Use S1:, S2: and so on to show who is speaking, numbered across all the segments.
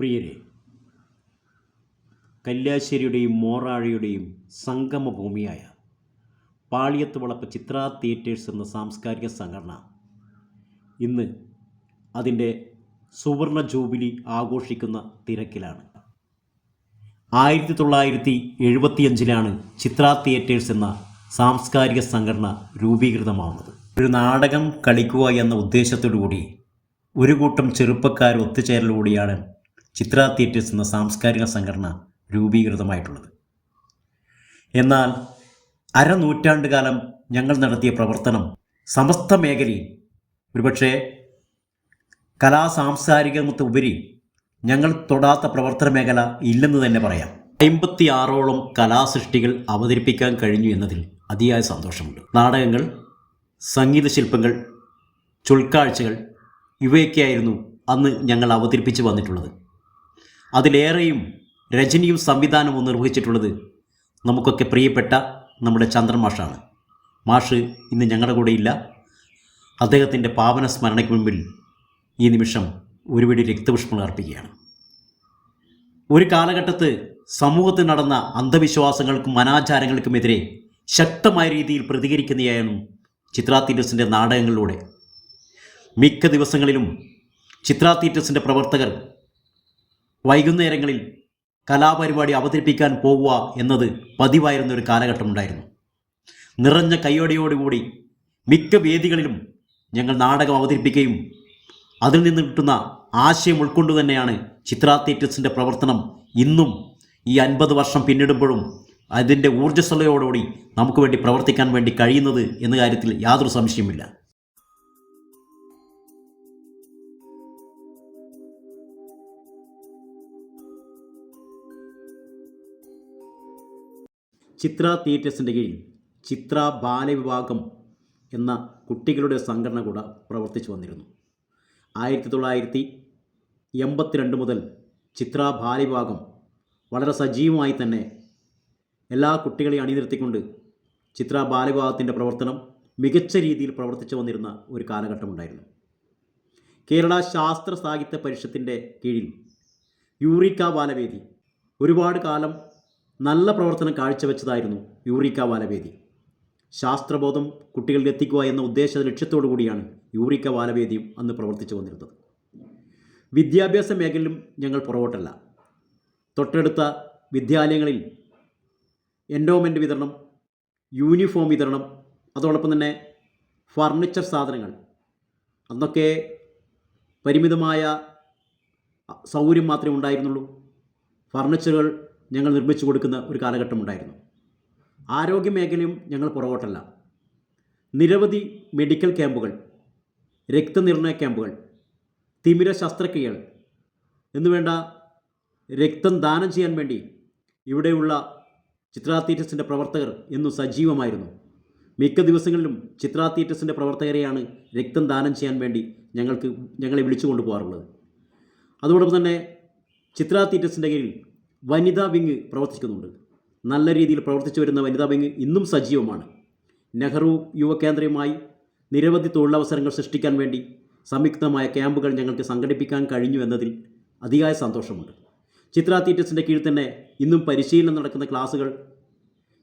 S1: പ്രിയരെ കല്യാശ്ശേരിയുടെയും സംഗമ സംഗമഭൂമിയായ പാളിയത്ത് വളപ്പ് ചിത്ര തിയേറ്റേഴ്സ് എന്ന സാംസ്കാരിക സംഘടന ഇന്ന് അതിന്റെ സുവർണ ജൂബിലി ആഘോഷിക്കുന്ന തിരക്കിലാണ്. ആയിരത്തി തൊള്ളായിരത്തി എഴുപത്തിയഞ്ചിലാണ് ചിത്ര തിയേറ്റേഴ്സ് എന്ന സാംസ്കാരിക സംഘടന രൂപീകൃതമാവുന്നത്. ഒരു നാടകം കളിക്കുക എന്ന ഉദ്ദേശത്തോടു കൂടി ഒരു കൂട്ടം ചെറുപ്പക്കാർ ഒത്തുചേരലോടെയാണ് ചിത്ര തിയേറ്റേഴ്സ് എന്ന സാംസ്കാരിക സംഘടന രൂപീകൃതമായിട്ടുള്ളത്. എന്നാൽ അരനൂറ്റാണ്ട് കാലം ഞങ്ങൾ നടത്തിയ പ്രവർത്തനം സമസ്ത മേഖലയിൽ ഒരുപക്ഷെ കലാ സാംസ്കാരികത്തെ ഉപരി ഞങ്ങൾ തൊടാത്ത പ്രവർത്തന മേഖല ഇല്ലെന്ന് തന്നെ പറയാം. അമ്പത്തി ആറോളം കലാസൃഷ്ടികൾ അവതരിപ്പിക്കാൻ കഴിഞ്ഞു എന്നതിൽ അതിയായ സന്തോഷമുണ്ട്. നാടകങ്ങൾ സംഗീത ശില്പങ്ങൾ ചുൾക്കാഴ്ചകൾ ഇവയൊക്കെയായിരുന്നു അന്ന് ഞങ്ങൾ അവതരിപ്പിച്ച് വന്നിട്ടുള്ളത്. അതിലേറെയും രചനയും സംവിധാനവും നിർവഹിച്ചിട്ടുള്ളത് നമുക്കൊക്കെ പ്രിയപ്പെട്ട നമ്മുടെ ചന്ദ്രൻ മാഷാണ്. മാഷ് ഇന്ന് ഞങ്ങളുടെ കൂടെയില്ല അദ്ദേഹത്തിന്റെ പാവന സ്മരണയ്ക്ക് മുമ്പിൽ ഈ നിമിഷം ഒരു പിടി രക്തപുഷ്പങ്ങൾ അർപ്പിക്കുകയാണ്. ഒരു കാലഘട്ടത്ത് സമൂഹത്തിൽ നടന്ന അന്ധവിശ്വാസങ്ങൾക്കും അനാചാരങ്ങൾക്കുമെതിരെ ശക്തമായ രീതിയിൽ പ്രതികരിക്കുന്നതായിരുന്നു ചിത്രാ തിയേറ്റേഴ്സിന്റെ നാടകങ്ങളിലൂടെ. മിക്ക ദിവസങ്ങളിലും ചിത്രാ തിയേറ്റേഴ്സിന്റെ പ്രവർത്തകർ വൈകുന്നേരങ്ങളിൽ കലാപരിപാടി അവതരിപ്പിക്കാൻ പോവുക എന്നത് പതിവായിരുന്ന ഒരു കാലഘട്ടമുണ്ടായിരുന്നു നിറഞ്ഞ കൈയോടെയോടുകൂടി മിക്ക വേദികളിലും ഞങ്ങൾ നാടകം അവതരിപ്പിക്കുകയും അതിൽ നിന്ന് കിട്ടുന്ന ആശയം ഉൾക്കൊണ്ടു തന്നെയാണ് ചിത്ര തിയേറ്റേഴ്സിന്റെ പ്രവർത്തനം ഇന്നും ഈ അൻപത് വർഷം പിന്നിടുമ്പോഴും അതിന്റെ ഊർജസ്വലയോടുകൂടി നമുക്ക് വേണ്ടി പ്രവർത്തിക്കാൻ വേണ്ടി കഴിയുന്നത് എന്ന കാര്യത്തിൽ യാതൊരു സംശയമില്ല ചിത്ര തിയേറ്റേഴ്സിന്റെ കീഴിൽ ചിത്ര ബാലവിഭാഗം എന്ന കുട്ടികളുടെ സംഘടന കൂടെ പ്രവർത്തിച്ചു വന്നിരുന്നു. ആയിരത്തി തൊള്ളായിരത്തി എൺപത്തിരണ്ട് മുതൽ ചിത്ര ബാലവിഭാഗം വളരെ സജീവമായി തന്നെ എല്ലാ കുട്ടികളെയും അണിനിർത്തിക്കൊണ്ട് ചിത്ര ബാലവിഭാഗത്തിന്റെ പ്രവർത്തനം മികച്ച രീതിയിൽ പ്രവർത്തിച്ചു വന്നിരുന്ന ഒരു കാലഘട്ടമുണ്ടായിരുന്നു. കേരള ശാസ്ത്ര സാഹിത്യ പരിഷത്തിന്റെ കീഴിൽ യൂറിക്ക ബാലവേദി ഒരുപാട് കാലം നല്ല പ്രവർത്തനം കാഴ്ചവെച്ചതായിരുന്നു യൂറിക്ക ബാലവേദി ശാസ്ത്രബോധം കുട്ടികളിൽ എത്തിക്കുക എന്ന ഉദ്ദേശ ലക്ഷ്യത്തോടു കൂടിയാണ് യൂറിക്ക ബാലവേദിയും അന്ന് പ്രവർത്തിച്ചു വന്നിരുന്നത്. വിദ്യാഭ്യാസ മേഖലയിലും ഞങ്ങൾ പുറകോട്ടല്ല. തൊട്ടടുത്ത വിദ്യാലയങ്ങളിൽ എൻഡോമെന്റ് വിതരണം യൂണിഫോം വിതരണം അതോടൊപ്പം തന്നെ ഫർണിച്ചർ സാധനങ്ങൾ അന്നൊക്കെ പരിമിതമായ സൗകര്യം മാത്രമേ ഉണ്ടായിരുന്നുള്ളൂ. ഫർണിച്ചറുകൾ ഞങ്ങൾ നിർമ്മിച്ചു കൊടുക്കുന്ന ഒരു കാലഘട്ടമുണ്ടായിരുന്നു ആരോഗ്യ മേഖലയും ഞങ്ങൾ പുറകോട്ടല്ല. നിരവധി മെഡിക്കൽ ക്യാമ്പുകൾ രക്തനിർണയ ക്യാമ്പുകൾ തിമിര ശസ്ത്രക്രിയകൾ എന്നുവേണ്ട രക്തം ദാനം ചെയ്യാൻ വേണ്ടി ഇവിടെയുള്ള ചിത്രാ തിയേറ്റേഴ്സിന്റെ പ്രവർത്തകർ എന്നും സജീവമായിരുന്നു. മിക്ക ദിവസങ്ങളിലും ചിത്രാ തിയേറ്റേഴ്സിന്റെ പ്രവർത്തകരെയാണ് രക്തം ദാനം ചെയ്യാൻ വേണ്ടി ഞങ്ങൾക്ക് ഞങ്ങളെ വിളിച്ചു കൊണ്ടുപോകാറുള്ളത് അതോടൊപ്പം തന്നെ ചിത്രാ തിയേറ്റേഴ്സിന്റെ കീഴിൽ വനിതാ വിങ് പ്രവർത്തിക്കുന്നുണ്ട്. നല്ല രീതിയിൽ പ്രവർത്തിച്ചു വരുന്ന വനിതാ വിങ് ഇന്നും സജീവമാണ്. നെഹ്റു യുവകേന്ദ്രയുമായി നിരവധി തൊഴിലവസരങ്ങൾ സൃഷ്ടിക്കാൻ വേണ്ടി സംയുക്തമായ ക്യാമ്പുകൾ ഞങ്ങൾക്ക് സംഘടിപ്പിക്കാൻ കഴിഞ്ഞു എന്നതിൽ അതിയായ സന്തോഷമുണ്ട്. ചിത്ര തീറ്റസിന്റെ കീഴിൽ തന്നെ ഇന്നും പരിശീലനം നടക്കുന്ന ക്ലാസ്സുകൾ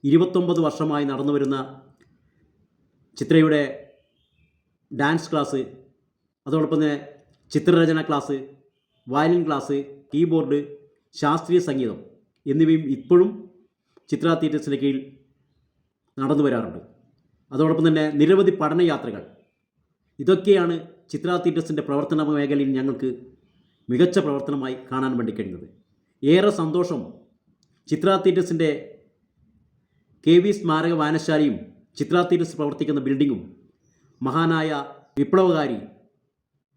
S1: ഇരുപത്തൊമ്പത് വർഷമായി നടന്നു വരുന്ന ചിത്രയുടെ ഡാൻസ് ക്ലാസ് അതോടൊപ്പം തന്നെ ചിത്രരചന ക്ലാസ് വയലിൻ ക്ലാസ് കീബോർഡ് ശാസ്ത്രീയ സംഗീതം എന്നിവയും ഇപ്പോഴും ചിത്ര തിയേറ്റേഴ്സിന്റെ കീഴിൽ നടന്നു വരാറുണ്ട്. അതോടൊപ്പം തന്നെ നിരവധി പഠനയാത്രകൾ ഇതൊക്കെയാണ് ചിത്ര തിയേറ്റേഴ്സിന്റെ പ്രവർത്തന മേഖലയിൽ ഞങ്ങൾക്ക് മികച്ച പ്രവർത്തനമായി കാണാൻ വേണ്ടി കഴിഞ്ഞത്. ഏറെ സന്തോഷം ചിത്ര തിയേറ്റേഴ്സിന്റെ കെ വി സ്മാരക വായനശാലയും ചിത്ര തിയേറ്റേഴ്സ് പ്രവർത്തിക്കുന്ന ബിൽഡിങ്ങും മഹാനായ വിപ്ലവകാരി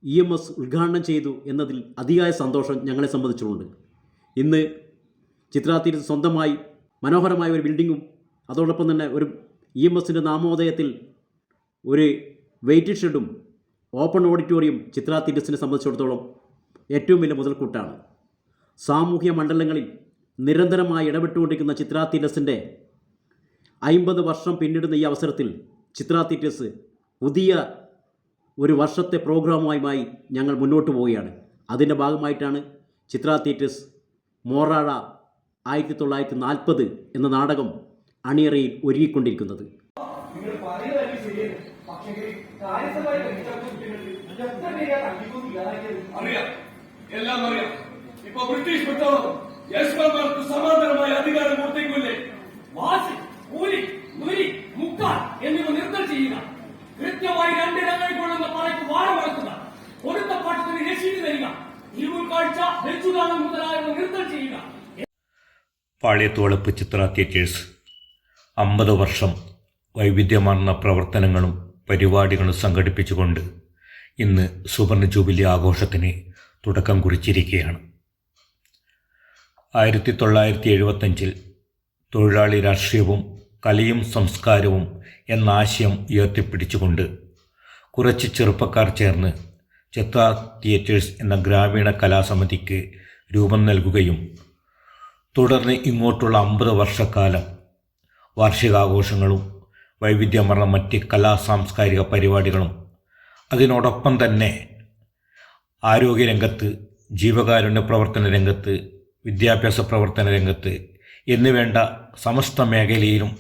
S1: ഇ എം എസ് ഉദ്ഘാടനം ചെയ്തു എന്നതിൽ അതിയായ സന്തോഷം ഞങ്ങളെ സംബന്ധിച്ചുകൊണ്ട് ഇന്ന് ചിത്ര തീരത്ത് സ്വന്തമായി മനോഹരമായ ഒരു ബിൽഡിങ്ങും അതോടൊപ്പം തന്നെ ഒരു ഇ എം എസിന്റെ നാമോദയത്തിൽ ഒരു വെയിറ്റ് ഷെഡും ഓപ്പൺ ഓഡിറ്റോറിയം ചിത്രാ തിയേറ്റേഴ്സിനെ സംബന്ധിച്ചിടത്തോളം ഏറ്റവും വലിയ മുതൽക്കൂട്ടാണ്. സാമൂഹ്യ മണ്ഡലങ്ങളിൽ നിരന്തരമായി ഇടപെട്ടുകൊണ്ടിരിക്കുന്ന ചിത്രാ തീരസിന്റെ അമ്പത് വർഷം പിന്നിടുന്ന ഈ അവസരത്തിൽ ചിത്രാ തിയേറ്റേഴ്സ് പുതിയ ഒരു വർഷത്തെ പ്രോഗ്രാമുമായി ഞങ്ങൾ മുന്നോട്ട് പോവുകയാണ്. അതിന്റെ ഭാഗമായിട്ടാണ് ചിത്ര തിയേറ്റേഴ്സ് മോറാഴ ആയിരത്തി തൊള്ളായിരത്തി നാൽപ്പത് എന്ന നാടകം അണിയറയിൽ ഒരുങ്ങിക്കൊണ്ടിരിക്കുന്നത്.
S2: എല്ലാം അറിയാം. ഇപ്പൊ ബ്രിട്ടീഷ് പട്ടാളം യശ്വന്മാർക്ക്
S3: പാളിയത്തോളപ്പ് ചിത്ര തിയേറ്റേഴ്സ്. അമ്പത് വർഷം വൈവിധ്യമാർന്ന പ്രവർത്തനങ്ങളും പരിപാടികളും സംഘടിപ്പിച്ചുകൊണ്ട് ഇന്ന് സുവർണ ജൂബിലി ആഘോഷത്തിന് തുടക്കം കുറിച്ചിരിക്കുകയാണ്. ആയിരത്തി തൊള്ളായിരത്തി എഴുപത്തഞ്ചിൽ തൊഴിലാളി രാഷ്ട്രീയവും കലയും സംസ്കാരവും എന്ന ആശയം ഉയർത്തിപ്പിടിച്ചുകൊണ്ട് കുറച്ച് ചെറുപ്പക്കാർ ചേർന്ന് ചിത്ര തിയേറ്റേഴ്സ് എന്ന ഗ്രാമീണ കലാസമിതിക്ക് രൂപം നൽകുകയും തുടർന്ന് ഇങ്ങോട്ടുള്ള അമ്പത് വർഷക്കാലം വാർഷികാഘോഷങ്ങളും വൈവിധ്യമാർന്ന മറ്റ് കലാ സാംസ്കാരിക പരിപാടികളും അതിനോടൊപ്പം തന്നെ ആരോഗ്യരംഗത്ത് ജീവകാരുണ്യ പ്രവർത്തന രംഗത്ത് വിദ്യാഭ്യാസ പ്രവർത്തന രംഗത്ത് എന്നുവേണ്ട സമസ്ത മേഖലയിലും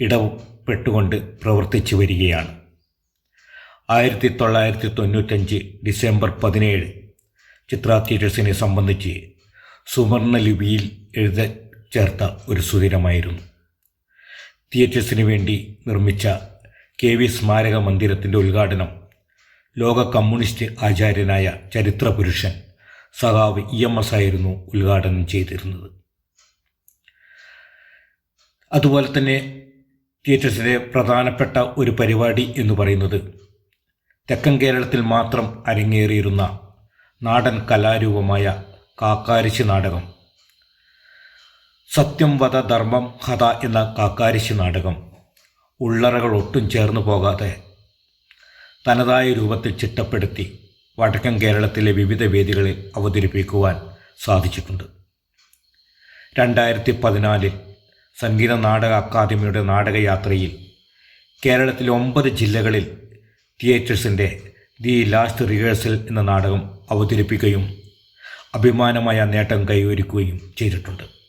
S3: ഇടപെട്ടുകൊണ്ട് പ്രവർത്തിച്ചു വരികയാണ്. ആയിരത്തി തൊള്ളായിരത്തി തൊണ്ണൂറ്റഞ്ച് ഡിസംബർ പതിനേഴ് ചിത്ര തിയേറ്റേഴ്സിനെ സംബന്ധിച്ച് സുവർണ ലിപിയിൽ എഴുത ചേർത്ത ഒരു സുദിനമായിരുന്നു. തിയേറ്റേഴ്സിന് വേണ്ടി നിർമ്മിച്ച കെ വി സ്മാരക മന്ദിരത്തിന്റെ ഉദ്ഘാടനം ലോക കമ്മ്യൂണിസ്റ്റ് ആചാര്യനായ ചരിത്ര പുരുഷൻ സഖാവ് ഇ എം എസ് ആയിരുന്നു ഉദ്ഘാടനം ചെയ്തിരുന്നത്. അതുപോലെ തന്നെ തിയേറ്റേഴ്സിലെ പ്രധാനപ്പെട്ട ഒരു പരിപാടി എന്ന് പറയുന്നത് തെക്കൻ കേരളത്തിൽ മാത്രം അരങ്ങേറിയിരുന്ന നാടൻ കലാരൂപമായ കാക്കാരിശി നാടകം. സത്യം വധ ധർമ്മം ഹത എന്ന കാക്കാരിശി നാടകം. ഉള്ളറകൾ ഒട്ടും ചേർന്നു പോകാതെ തനതായ രൂപത്തിൽ ചിട്ടപ്പെടുത്തി വടക്കൻ കേരളത്തിലെ വിവിധ വേദികളിൽ അവതരിപ്പിക്കുവാൻ സാധിച്ചിട്ടുണ്ട്. രണ്ടായിരത്തി പതിനാലിൽ സംഗീത നാടക അക്കാദമിയുടെ നാടകയാത്രയിൽ കേരളത്തിലെ ഒമ്പത് ജില്ലകളിൽ തിയേറ്റേഴ്സിന്റെ ദി ലാസ്റ്റ് റിഹേഴ്സൽ എന്ന നാടകം അവതരിപ്പിക്കുകയും അഭിമാനമായ നേട്ടം കൈവരിക്കുകയും ചെയ്തിട്ടുണ്ട്.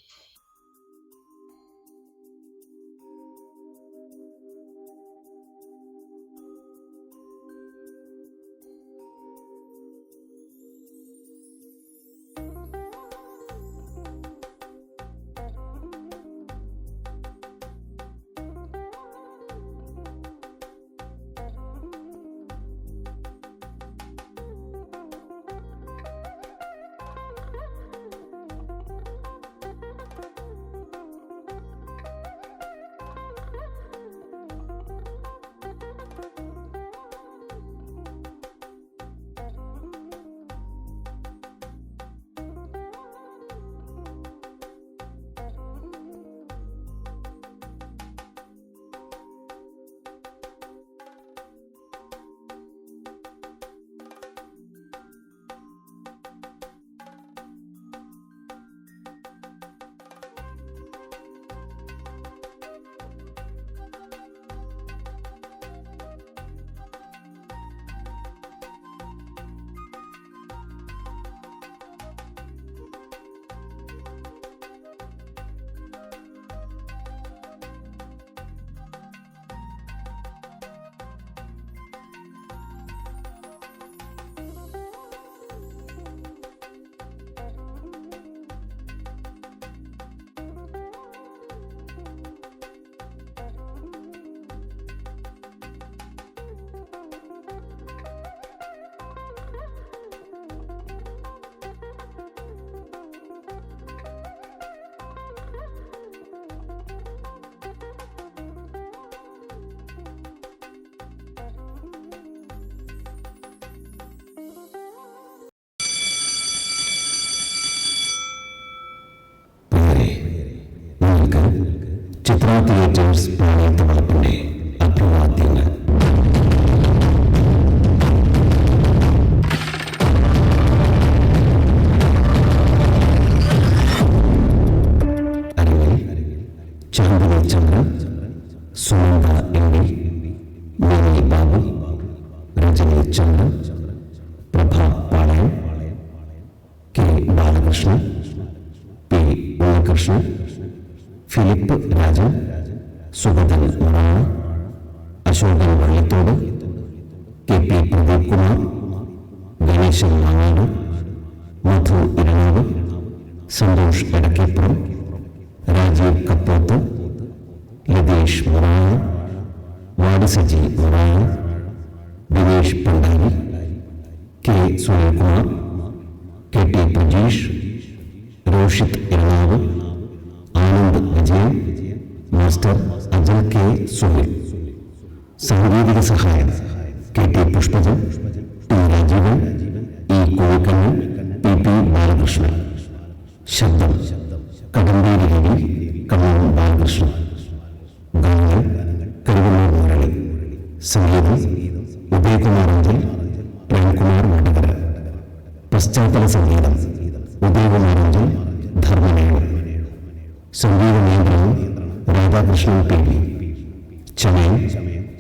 S4: Chithra theatres Paliyath വളപ്പിന്റെ Philip Rajan Sugathan Marana Ashokan Vallithode K P Pradeep Kumar Ganeshan Mangad Madhu Irangad Santhosh Edakkeppuram Rajeev Kappoth Latheesh Marana Vadisaji Marana Dinesh Pandari K Sunilkumar K T Prajeesh Roshith Irangav Anand Vijayan master agile K Sunil സാങ്കേതിക സഹായം K T Pushpajan T Rajeevan E Kozhikkannan P P Balakrishnan ശബ്ദം Kadamberi Ravi Kannur Balakrishnan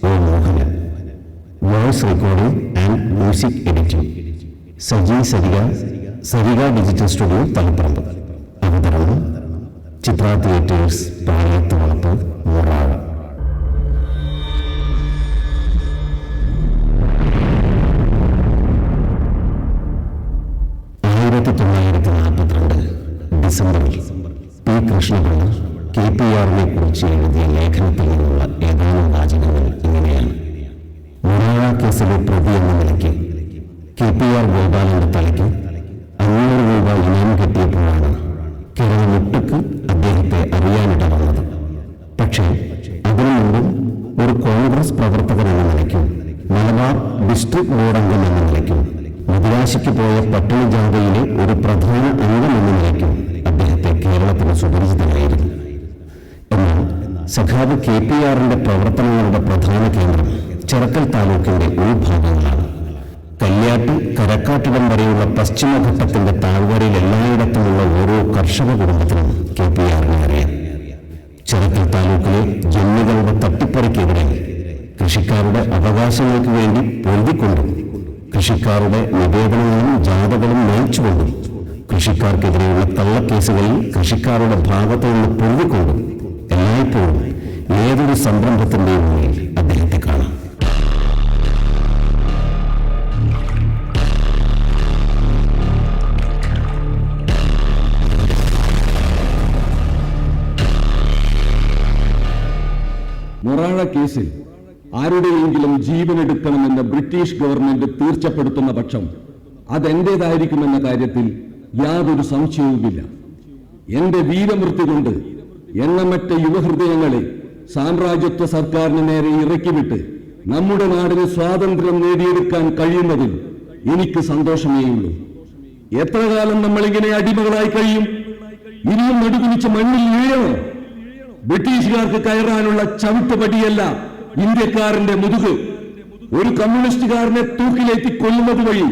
S4: O Mohanan. Voice recording and music editing. Saji Sarika Sarika digital studio Thalaparamba. അവതരണം Chithra theatres പാളയത്ത് കേസിലെ പ്രതി എന്ന നിലയ്ക്ക് K P R ഗോപാലിന്റെ തലയ്ക്ക് അഞ്ഞൂറ് രൂപ ഇനം കിട്ടിയപ്പോഴാണ് കേരള മുട്ടുക്ക് അദ്ദേഹത്തെ അറിയാനിട വന്നത്. പക്ഷേ അതിനു മുമ്പും ഒരു കോൺഗ്രസ് പ്രവർത്തകൻ എന്ന നിലയ്ക്കും മലബാർ ഡിസ്ട്രിക്ട് ബോർഡ് അംഗം എന്ന നിലയ്ക്കും മദിരാശിക്ക് പോയ പട്ടിണി ജാഥയിലെ ഒരു പ്രധാന അംഗം എന്ന നിലയ്ക്കും അദ്ദേഹത്തെ കേരളത്തിന് സുപരിചിതനായിരുന്നു. എന്നാൽ സഖാവ് കെ പി ആറിന്റെ പ്രവർത്തനങ്ങളുടെ പ്രധാന കേന്ദ്രം ചെറക്കൽ താലൂക്കിന്റെ ഉൾഭാഗങ്ങളാണ്. കല്യാട്ട് കരക്കാട്ടിടം വരെയുള്ള പശ്ചിമഘട്ടത്തിന്റെ താഴ്വരയിൽ എല്ലായിടത്തുമുള്ള ഓരോ കർഷക കുടുംബത്തിനും കെ പി ആറിനെ അറിയാം. ചെറുക്കൽ താലൂക്കിലെ ജന്മികളുടെ തട്ടിപ്പറിക്കെതിരെ കൃഷിക്കാരുടെ അവകാശങ്ങൾക്ക് വേണ്ടി പൊരുതിക്കൊണ്ടും കൃഷിക്കാരുടെ നിവേദനങ്ങളും ജാഥകളും നയിച്ചുകൊണ്ടും കൃഷിക്കാർക്കെതിരെയുള്ള തള്ളക്കേസുകളിൽ കൃഷിക്കാരുടെ ഭാഗത്തു നിന്ന് പൊരുതിക്കൊണ്ടും എല്ലായ്പ്പോഴും ഏതൊരു സംരംഭത്തിന്റെയും മുന്നിൽ
S5: മൊറാഴ കേസിൽ ആരുടെയെങ്കിലും ജീവനെടുക്കണമെന്ന് ബ്രിട്ടീഷ് ഗവൺമെന്റ് തീർച്ചപ്പെടുത്തുന്ന പക്ഷം അതെന്റേതായിരിക്കുമെന്ന കാര്യത്തിൽ യാതൊരു സംശയവുമില്ല. എന്റെ വീരമൃത്തി കൊണ്ട് എണ്ണമറ്റ യുവഹൃദയങ്ങളെ സാമ്രാജ്യത്വ സർക്കാരിന് നേരെ ഇറക്കിവിട്ട് നമ്മുടെ നാടിന് സ്വാതന്ത്ര്യം നേടിയെടുക്കാൻ കഴിയുന്നതിൽ എനിക്ക് സന്തോഷമേയുള്ളൂ എത്ര കാലം നമ്മളിങ്ങനെ അടിമകളായി കഴിയും? ഇനിയും നടുകുനിച്ച് മണ്ണിൽ വീഴണോ? ബ്രിട്ടീഷുകാർക്ക് കയറാനുള്ള ചവിട്ടുപടിയല്ല ഇന്ത്യക്കാരന്റെ മുതുക്. ഒരു കമ്മ്യൂണിസ്റ്റുകാരനെ തൂക്കിലേറ്റി കൊല്ലുന്നത് വഴി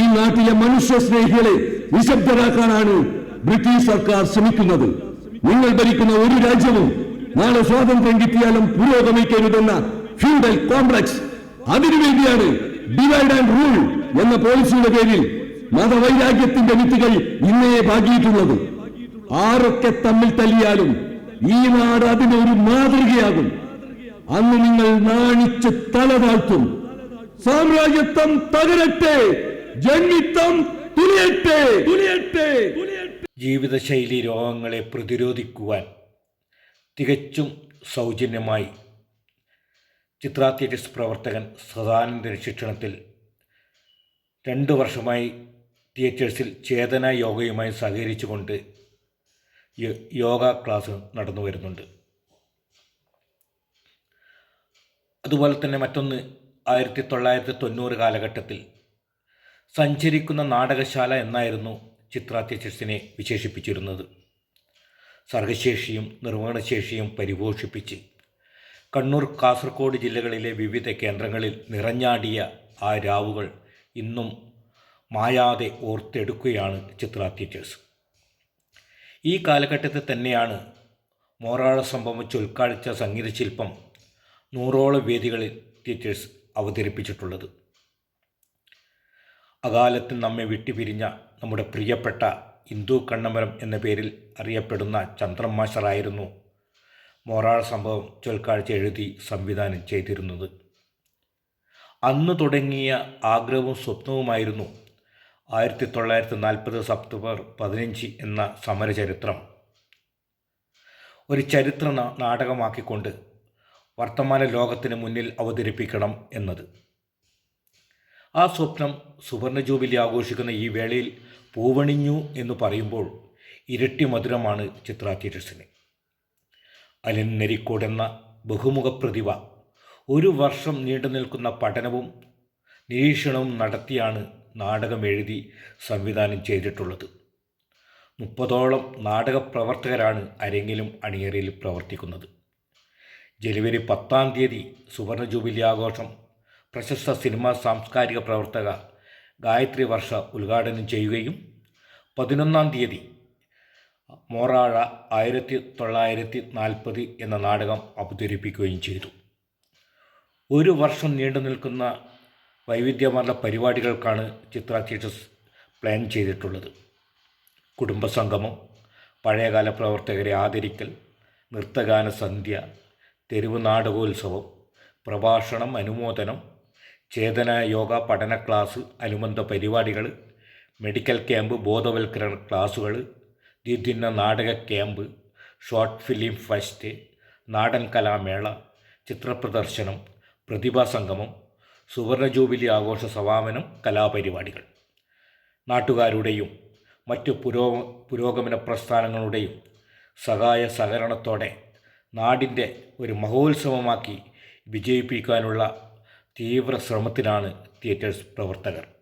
S5: ഈ നാട്ടിലെ മനുഷ്യ സ്നേഹികളെ നിശബ്ദരാക്കാനാണ് ബ്രിട്ടീഷ് സർക്കാർ ശ്രമിക്കുന്നത്. നിങ്ങൾ ഭരിക്കുന്ന ഒരു രാജ്യവും നാളെ സ്വാതന്ത്ര്യം കിട്ടിയാലും പുരോഗമിക്കരുതെന്ന ഫ്യൂഡൽ കോംപ്ലക്സ്. അതിനുവേണ്ടിയാണ് ഡിവൈഡ് ആൻഡ് റൂൾ എന്ന പോളിസിയുടെ പേരിൽ മതവൈരാഗ്യത്തിന്റെ വിത്തുകൾ ഇന്നേ പാകിയിട്ടുള്ളത് ആരൊക്കെ തമ്മിൽ തല്ലിയാലും ഈ നാട് ഒരു മാതൃകയാകും. അന്ന് നിങ്ങൾ നാണിച്ച് തല താഴ്ത്തും. സാമ്രാജ്യത്വം തകരട്ടെ ജന്മിത്വം തുലിയട്ടെ തുലിയട്ടെ
S3: ജീവിതശൈലി രോഗങ്ങളെ പ്രതിരോധിക്കുവാൻ തികച്ചും സൗജന്യമായി ചിത്രാ തിയേറ്റേഴ്സ് പ്രവർത്തകൻ സദാനന്ദ ശിക്ഷണത്തിൽ രണ്ട് വർഷമായി തിയേറ്റേഴ്സിൽ ചേതന യോഗയുമായി സഹകരിച്ചുകൊണ്ട് യോഗ ക്ലാസ് നടന്നു വരുന്നുണ്ട്. അതുപോലെ തന്നെ മറ്റൊന്ന് ആയിരത്തി തൊള്ളായിരത്തി തൊണ്ണൂറ് കാലഘട്ടത്തിൽ സഞ്ചരിക്കുന്ന നാടകശാല എന്നായിരുന്നു ചിത്ര തിയേറ്റേഴ്സിനെ വിശേഷിപ്പിച്ചിരുന്നത്. സർഗശേഷിയും നിർവഹണശേഷിയും പരിപോഷിപ്പിച്ച് കണ്ണൂർ കാസർഗോഡ് ജില്ലകളിലെ വിവിധ കേന്ദ്രങ്ങളിൽ നിറഞ്ഞാടിയ ആ രാവുകൾ ഇന്നും മായാതെ ഓർത്തെടുക്കുകയാണ് ചിത്ര തിയേറ്റേഴ്സ് ഈ കാലഘട്ടത്തിൽ തന്നെയാണ് മോറാള സംഭവിച്ച് ഉൾക്കാഴ്ച സംഗീതശില്പം നൂറോളം വേദികളിൽ തിയേറ്റേഴ്സ് അവതരിപ്പിച്ചിട്ടുള്ളത്. അകാലത്ത് നമ്മെ വിട്ടുപിരിഞ്ഞ നമ്മുടെ പ്രിയപ്പെട്ട ഇന്ദു കണ്ണമരം എന്ന പേരിൽ അറിയപ്പെടുന്ന ചന്ദ്രൻ മാസ്റ്ററായിരുന്നു മൊറാൾ സംഭവം ചൊൽക്കാഴ്ച എഴുതി സംവിധാനം ചെയ്തിരുന്നത്. അന്ന് തുടങ്ങിയ ആഗ്രഹവും സ്വപ്നവുമായിരുന്നു ആയിരത്തി തൊള്ളായിരത്തി നാൽപ്പത് സെപ്റ്റംബർ പതിനഞ്ച് എന്ന സമരചരിത്രം. ഒരു ചരിത്ര നാടകമാക്കിക്കൊണ്ട് വർത്തമാന ലോകത്തിന് മുന്നിൽ അവതരിപ്പിക്കണം എന്നത്. ആ സ്വപ്നം സുവർണ ജൂബിലി ആഘോഷിക്കുന്ന ഈ വേളയിൽ പൂവണിഞ്ഞു എന്ന് പറയുമ്പോൾ ഇരട്ടി മധുരമാണ് ചിത്ര തിയേറ്റേഴ്സിന് അലൻ നെരിക്കോട് എന്ന ബഹുമുഖ പ്രതിഭ ഒരു വർഷം നീണ്ടു നിൽക്കുന്ന പഠനവും നിരീക്ഷണവും നടത്തിയാണ് നാടകം എഴുതി സംവിധാനം ചെയ്തിട്ടുള്ളത്. മുപ്പതോളം നാടക പ്രവർത്തകരാണ് അരങ്ങിലും അണിയറയിൽ പ്രവർത്തിക്കുന്നത്. ജനുവരി പത്താം തീയതി സുവർണ ജൂബിലി ആഘോഷം പ്രശസ്ത സിനിമാ സാംസ്കാരിക പ്രവർത്തക ഗായത്രി വർഷ ഉദ്ഘാടനം ചെയ്യുകയും പതിനൊന്നാം തീയതി മോറാഴ ആയിരത്തി തൊള്ളായിരത്തി നാൽപ്പത് എന്ന നാടകം അവതരിപ്പിക്കുകയും ചെയ്തു. ഒരു വർഷം നീണ്ടു നിൽക്കുന്ന വൈവിധ്യമാർന്ന പരിപാടികൾക്കാണ് ചിത്ര തിയേറ്റേഴ്സ് പ്ലാൻ ചെയ്തിട്ടുള്ളത്. കുടുംബസംഗമം പഴയകാല പ്രവർത്തകരെ ആദരിക്കൽ നൃത്തഗാന സന്ധ്യ തെരുവ് നാടകോത്സവം പ്രഭാഷണം അനുമോദനം ചേതന യോഗ പഠന ക്ലാസ് അനുബന്ധ പരിപാടികൾ മെഡിക്കൽ ക്യാമ്പ് ബോധവൽക്കരണ ക്ലാസുകൾ ദ്വിദിന നാടക ക്യാമ്പ് ഷോർട്ട് ഫിലിം ഫെസ്റ്റ് നാടൻ കലാമേള ചിത്രപ്രദർശനം പ്രതിഭാസംഗമം സുവർണ ജൂബിലി ആഘോഷ സമാപനം കലാപരിപാടികൾ. നാട്ടുകാരുടെയും മറ്റു പുരോ പുരോഗമന പ്രസ്ഥാനങ്ങളുടെയും സഹായ സഹകരണത്തോടെ നാടിന്റെ ഒരു മഹോത്സവമാക്കി വിജയിപ്പിക്കാനുള്ള തീവ്ര ശ്രമത്തിലാണ് തിയേറ്റേഴ്സ് പ്രവർത്തകർ.